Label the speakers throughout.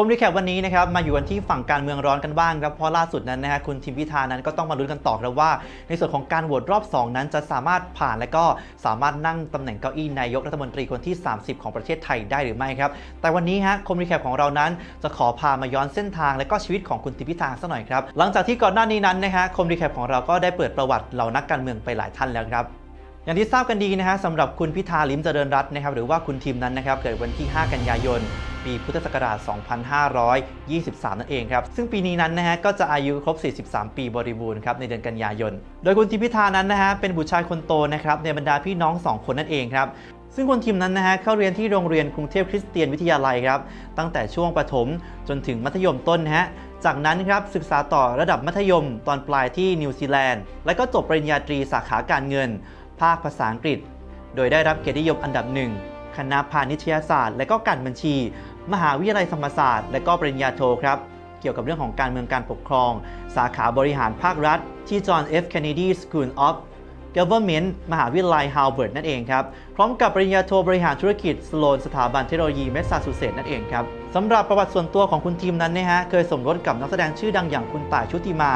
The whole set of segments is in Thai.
Speaker 1: คมรีแคปวันนี้นะครับมาอยู่กันที่ฝั่งการเมืองร้อนกันบ้างครับเพราะล่าสุดนั้นนะฮะคุณทิมพิธานั้นก็ต้องมาลุ้นกันต่อครับว่า ในส่วนของการโหวตรอบ 2 นั้นจะสามารถผ่านและก็สามารถนั่งตำแหน่งเก้าอี้นายกรัฐมนตรีคนที่ 30 ของประเทศไทยได้หรือไม่ครับแต่วันนี้ฮะคมรีแคปของเรานั้นจะขอพามาย้อนเส้นทางและก็ชีวิตของคุณทิมพิธาสักหน่อยครับหลังจากที่ก่อนหน้านี้นั้นนะฮะคมรีแคปของเราก็ได้เปิดประวัติเหล่านักการเมืองไปหลายท่านแล้วครับ อย่างที่ทราบกันดีนะฮะสำหรับคุณพิธาลิมเจริญรัตน์นะครับหรือว่าคุณทิมนั้นนะครับเกิดวันที่ 5 กันยายน ปีพุทธศักราช 2523 นั่นเองครับ ซึ่งปีนี้นั้นนะฮะก็จะอายุครบ 43 ปีบริบูรณ์ครับในเดือนกันยายน โดยคุณทิมพิธานั้นนะฮะเป็นบุตรชายคนโตนะครับในบรรดาพี่น้อง 2 คนนั่นเองครับซึ่งคุณทิมนั้นนะฮะเข้าเรียนที่โรงเรียนกรุงเทพคริสเตียนวิทยาลัยครับตั้งแต่ช่วงประถมจนถึงมัธยมต้นนะฮะจากนั้นครับศึกษาต่อระดับมัธยมตอนปลายที่นิวซีแลนด์ และก็จบปริญญาตรีสาขาการเงิน ภาคภาษาอังกฤษ โดยได้รับเกียรตินิยมอันดับหนึ่งคณะพาณิชยศาสตร์ และก็การบัญชี มหาวิทยาลัยธรรมศาสตร์ และก็ปริญญาโทครับเกี่ยวกับเรื่องของการเมืองการปกครอง สาขาบริหารภาครัฐ ที่ John F Kennedy School of Government มหาวิทยาลัยฮาร์วาร์ดนั่นเองครับ พร้อมกับปริญญาโทบริหารธุรกิจสโลนสถาบันเทคโนโลยีแมสซาชูเซตส์นั่นเองครับสำหรับประวัติส่วนตัวของคุณทีมนั้นนะฮะเคยสมรสกับนักแสดงชื่อดังอย่างคุณต่ายชุติมา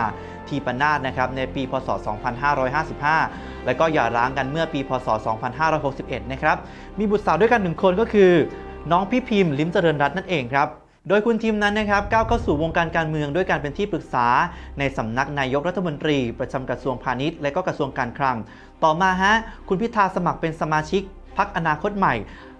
Speaker 1: ทีปนาศนะครับในปีพศ 2555 และก็หย่าร้างกันเมื่อปีพศ 2561 นะครับมีบุตรสาวด้วยกันหนึ่งคนก็คือ น้องพี่พิมพ์ ลิมเจริญรัตน์นั่นเองครับ โดยคุณทีมนั้นนะครับก้าวเข้าสู่วงการการเมืองด้วยการเป็นที่ปรึกษา ในสำนักนายกรัฐมนตรี ประจำกระทรวงพาณิชย์และก็กระทรวงการคลัง ต่อมาฮะคุณพิธาสมัครเป็นสมาชิกพักอนาคตใหม่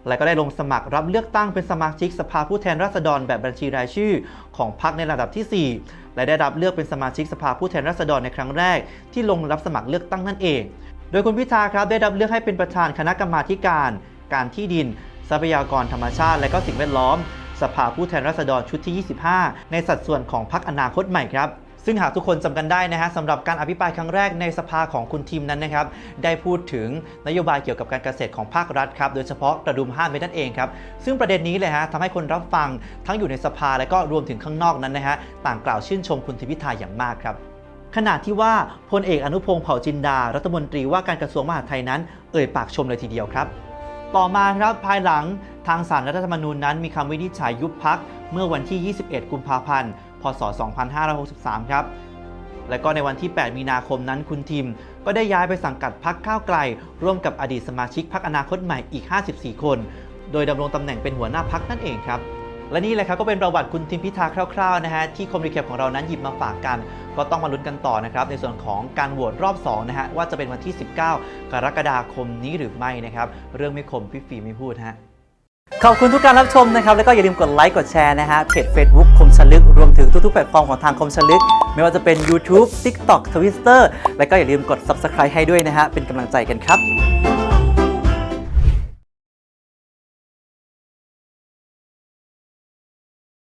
Speaker 1: และก็ได้ลงสมัครรับเลือกตั้งเป็นสมาชิกสภาผู้แทนราษฎรแบบบัญชีรายชื่อ ของพรรคในระดับที่ 4 และได้รับเลือกเป็นสมาชิกสภาผู้แทนราษฎรในครั้งแรก ที่ลงรับสมัครเลือกตั้งนั่นเอง โดยคุณพิธาครับได้รับเลือกให้เป็นประธานคณะกรรมาการ การที่ดิน ทรัพยากรธรรมชาติ และก็สิ่งแวดล้อม สภาผู้แทนราษฎรชุดที่ 25 ในสัดส่วนของพรรคอนาคตใหม่ครับซึ่งหากทุกคนจำกันได้นะฮะสำหรับการอภิปรายครั้งแรกในสภาของคุณทีมนั้นนะครับ ได้พูดถึงนโยบายเกี่ยวกับการเกษตรของภาครัฐครับ โดยเฉพาะกระดุมห้ามเม็ดนั่นเองครับ ซึ่งประเด็นนี้เลยฮะทำให้คนรับฟังทั้งอยู่ในสภาและก็รวมถึงข้างนอกนั้นนะฮะต่างกล่าวชื่นชมคุณทิมพิธาอย่างมากครับขณะที่ว่าพลเอกอนุพงศ์เผ่าจินดา รัฐมนตรีว่าการกระทรวงมหาดไทยนั้น เอ่ยปากชมเลยทีเดียวครับ ต่อมาครับภายหลังทางสารรัฐธรรมนูญนั้นมีคำวินิจฉัยยุบพักเมื่อวันที่ 21 กุมภาพันธ์ พศ 2563 ครับ และก็ในวันที่ 8 มีนาคมนั้นคุณทิม ก็ได้ย้ายไปสังกัดพักก้าวไกล ร่วมกับอดีตสมาชิกพักอนาคตใหม่อีก 54 คน โดยดำรงตำแหน่งเป็นหัวหน้าพักนั่นเองครับ และนี่แหละครับก็เป็นประวัติคุณทิมพิธาคร่าวๆนะฮะที่คอมรีแคปของเรานั้นหยิบมาฝากกัน ก็ต้องมาลุ้นกันต่อนะครับในส่วนของการโหวตรอบ2นะฮะว่าจะเป็นวันที่ 19 กรกฎาคมนี้หรือไม่นะครับเรื่องไม่คมพี่ฟีไม่พูดฮะขอบคุณทุกการรับชมนะครับ แล้วก็อย่าลืมกดไลค์กดแชร์นะฮะเพจ Facebook คมชลึก รวมถึงทุกๆแพลตฟอร์มของทางคมชลึก ไม่ว่าจะเป็น YouTube TikTok Twitter แล้วก็อย่าลืมกด Subscribe ให้ด้วยนะฮะเป็นกำลังใจกันครับ